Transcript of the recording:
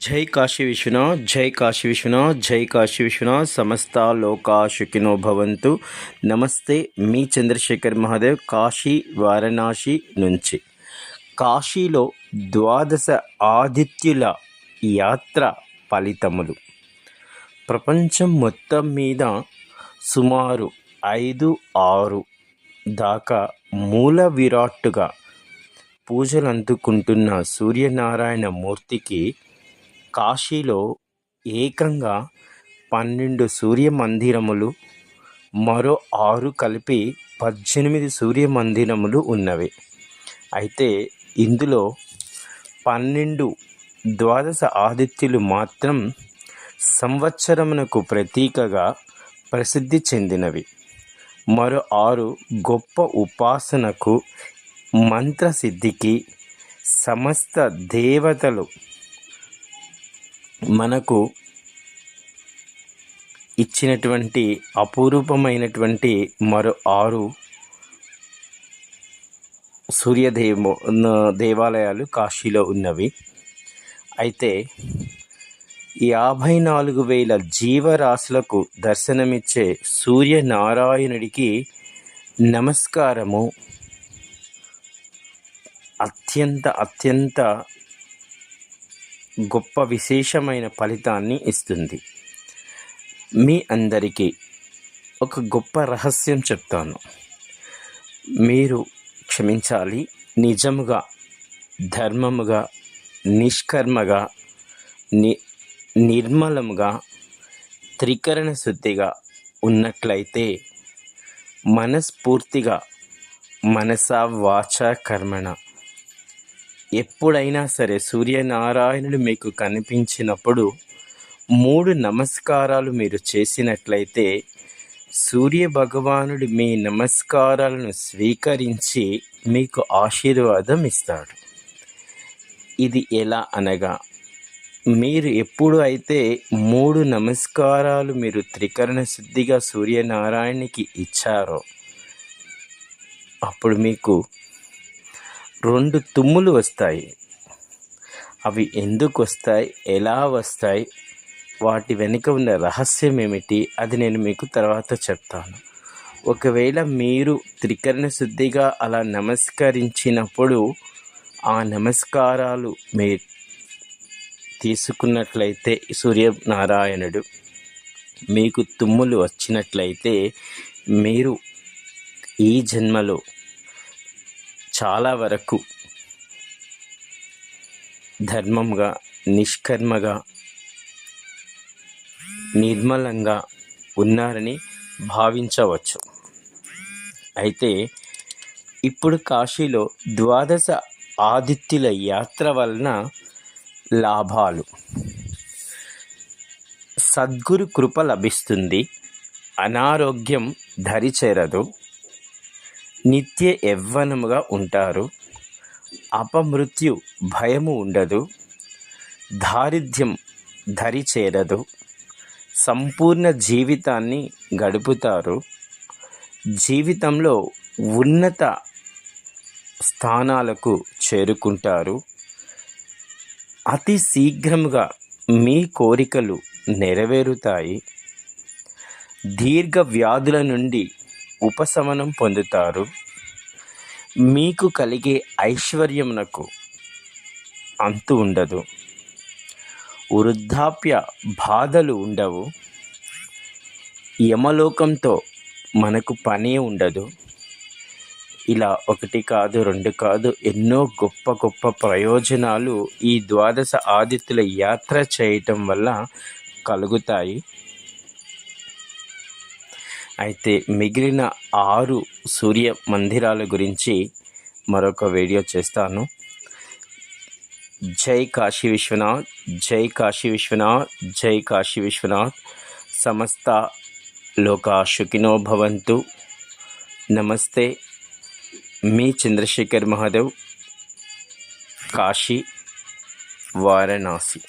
జై కాశీ విశ్వనాథ్ జై కాశీ విశ్వనాథ్ జై కాశీ విశ్వనాథ్ సమస్త లోకాశుకినో భవంతు. నమస్తే మీ చంద్రశేఖర్ మహాదేవ్ కాశీ వారణాసి నుంచి. కాశీలో ద్వాదశ ఆదిత్యుల యాత్ర ఫలితములు. ప్రపంచం మొత్తం మీద సుమారు ఐదు ఆరు దాకా మూల విరాట్టుగా పూజలు అందుకుంటున్న సూర్యనారాయణ మూర్తికి కాశీలో ఏకంగా పన్నెండు సూర్య మందిరములు మరో ఆరు కలిపి పద్దెనిమిది సూర్య మందిరములు ఉన్నవి. అయితే ఇందులో పన్నెండు ద్వాదశ ఆదిత్యులు మాత్రం సంవత్సరమునకు ప్రతీకగా ప్రసిద్ధి చెందినవి. మరో ఆరు గొప్ప ఉపాసనకు మంత్రసిద్ధికి సమస్త దేవతలు మనకు ఇచ్చినటువంటి అపురూపమైనటువంటి మరో ఆరు సూర్యదేవ దేవాలయాలు కాశీలో ఉన్నవి. అయితే యాభై నాలుగు వేల జీవరాశులకు దర్శనమిచ్చే సూర్యనారాయణుడికి నమస్కారము అత్యంత అత్యంత గొప్ప విశేషమైన ఫలితాన్ని ఇస్తుంది. మీ అందరికీ ఒక గొప్ప రహస్యం చెప్తాను. మీరు క్షమించాలి నిజముగా ధర్మముగా నిష్కర్మగా ని నిర్మలముగా త్రికరణ శుద్ధిగా ఉన్నట్లయితే మనస్ఫూర్తిగా మనస వాచ కర్మణ. ఎప్పుడైనా సరే సూర్యనారాయణుడు మీకు కనిపించినప్పుడు మూడు నమస్కారాలు మీరు చేసినట్లయితే సూర్య భగవానుడు మీ నమస్కారాలను స్వీకరించి మీకు ఆశీర్వాదం ఇస్తాడు. ఇది ఎలా అనగా మీరు ఎప్పుడు అయితే మూడు నమస్కారాలు మీరు త్రికరణ శుద్ధిగా సూర్యనారాయణకి ఇచ్చారో అప్పుడు మీకు రెండు తుమ్ములు వస్తాయి. అవి ఎందుకు వస్తాయి? ఎలా వస్తాయి? వాటి వెనుక ఉన్న రహస్యం ఏమిటి? అది నేను మీకు తర్వాత చెప్తాను. ఒకవేళ మీరు త్రికరణ శుద్ధిగా అలా నమస్కరించినప్పుడు ఆ నమస్కారాలు మీ తీసుకున్నట్లయితే సూర్యనారాయణుడు మీకు తుమ్ములు వచ్చినట్లయితే మీరు ఈ జన్మలో చాలా వరకు ధర్మంగా నిష్కర్మగా నిర్మలంగా ఉన్నారని భావించవచ్చు. అయితే ఇప్పుడు కాశీలో ద్వాదశ ఆదిత్యుల యాత్ర వలన లాభాలు. సద్గురు కృప లభిస్తుంది. అనారోగ్యం దరిచేరదు. నిత్య యవ్వనముగా ఉంటారు. అపమృత్యు భయము ఉండదు. దారిద్ర్యం ధరి చేరదు సంపూర్ణ జీవితాన్ని గడుపుతారు. జీవితంలో ఉన్నత స్థానాలకు చేరుకుంటారు. అతి శీఘ్రముగా మీ కోరికలు నెరవేరుతాయి. దీర్ఘ వ్యాధుల నుండి ఉపశమనం పొందుతారు. మీకు కలిగే ఐశ్వర్యమునకు అంతు ఉండదు. వృద్ధాప్య బాధలు ఉండవు. యమలోకంతో మనకు పనే ఉండదు. ఇలా ఒకటి కాదు రెండు కాదు ఎన్నో గొప్ప గొప్ప ప్రయోజనాలు ఈ ద్వాదశ ఆదిత్యుల యాత్ర చేయటం వల్ల కలుగుతాయి. అయితే మిగిలిన ఆరు సూర్య మందిరాల గురించి మరొక వీడియో చేస్తాను. జై కాశీ విశ్వనాథ్ జై కాశీ విశ్వనాథ్ జై కాశీ విశ్వనాథ్. సమస్త లోక సుఖినో భవంతు. నమస్తే మీ చంద్రశేఖర్ మహాదేవ్. కాశీ వారణాసి.